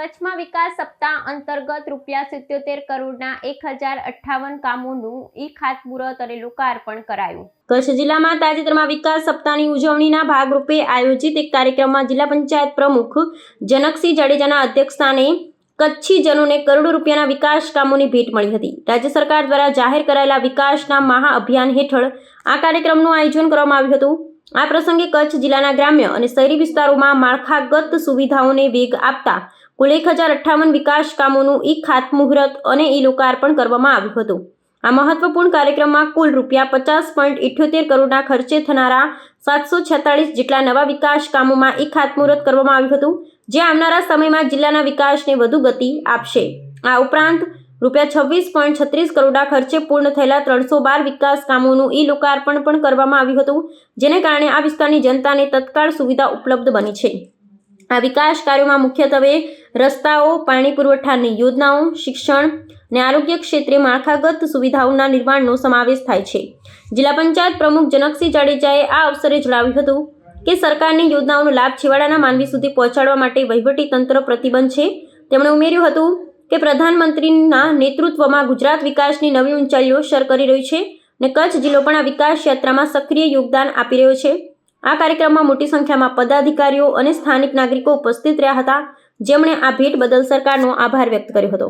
કચ્છમાં વિકાસ સપ્તાહ અંતર્ગત રૂપિયા સિત્યોતેર કરોડના એક હજાર અઠ્ઠાવન કામોનું ઈ ખાતમુહૂર્ત અને લોકાર્પણ કરાયું. કચ્છ જિલ્લામાં તાજેતરમાં વિકાસ સપ્તાહની ઉજવણીના ભાગરૂપે આયોજિત એક કાર્યક્રમમાં જિલ્લા પંચાયત પ્રમુખ જનકસિંહ જાડેજાના અધ્યક્ષસ્થાને કચ્છીજનોને કરોડો રૂપિયાના વિકાસ કામોની ભેટ મળી હતી. રાજ્ય સરકાર દ્વારા જાહેર કરાયેલા વિકાસના મહાઅભિયાન હેઠળ આ કાર્યક્રમનું આયોજન કરવામાં આવ્યું હતું. આ પ્રસંગે કચ્છ જિલ્લાના ગ્રામ્ય અને શહેરી વિસ્તારોમાં માળખાગત સુવિધાઓને વેગ આપતા કુલ એક હજાર અઠ્ઠાવન વિકાસ કામોનું ઈ ખાતમુહૂર્ત અને ઈ લોકાર્પણ કરવામાં આવ્યું હતું. આ મહત્વપૂર્ણ કાર્યક્રમમાં કુલ રૂપિયા પચાસ પોઈન્ટ ઇઠ્યોતેર કરોડના ખર્ચે થનારા સાતસો છેતાળીસ જેટલા નવા વિકાસ કામોમાં ઈ ખાતમુહૂર્ત કરવામાં આવ્યું હતું, જે આવનારા સમયમાં જિલ્લાના વિકાસને વધુ ગતિ આપશે. આ ઉપરાંત, રૂપિયા છવ્વીસ પોઈન્ટ છત્રીસ કરોડના ખર્ચે પૂર્ણ થયેલા ત્રણસો બાર વિકાસ કામોનું ઈ લોકાર્પણ પણ કરવામાં આવ્યું હતું, જેને કારણે આ વિસ્તારની જનતાને તત્કાળ સુવિધા ઉપલબ્ધ બની છે. આ વિકાસ કાર્યોમાં મુખ્યત્વે રસ્તાઓ, પાણી પુરવઠાની યોજનાઓ, શિક્ષણ અને આરોગ્ય ક્ષેત્રે માળખાગત સુવિધાઓના નિર્માણનો સમાવેશ થાય છે. જિલ્લા પંચાયત પ્રમુખ જનકસિંહ જાડેજાએ આ અવસરે જણાવ્યું હતું કે સરકારની યોજનાઓનો લાભ છેવાડાના માનવી સુધી પહોંચાડવા માટે વહીવટી તંત્ર પ્રતિબંધ છે. તેમણે ઉમેર્યું હતું કે પ્રધાનમંત્રીના નેતૃત્વમાં ગુજરાત વિકાસની નવી ઊંચાઈઓ સર કરી રહ્યું છે અને કચ્છ જિલ્લો પણ આ વિકાસ યાત્રામાં સક્રિય યોગદાન આપી રહ્યો છે. આ કાર્યક્રમમાં મોટી સંખ્યામાં પદાધિકારીઓ અને સ્થાનિક નાગરિકો ઉપસ્થિત રહ્યા હતા. જેમણે આ ભેટ બદલ સરકારનો આભાર વ્યક્ત કર્યો હતો.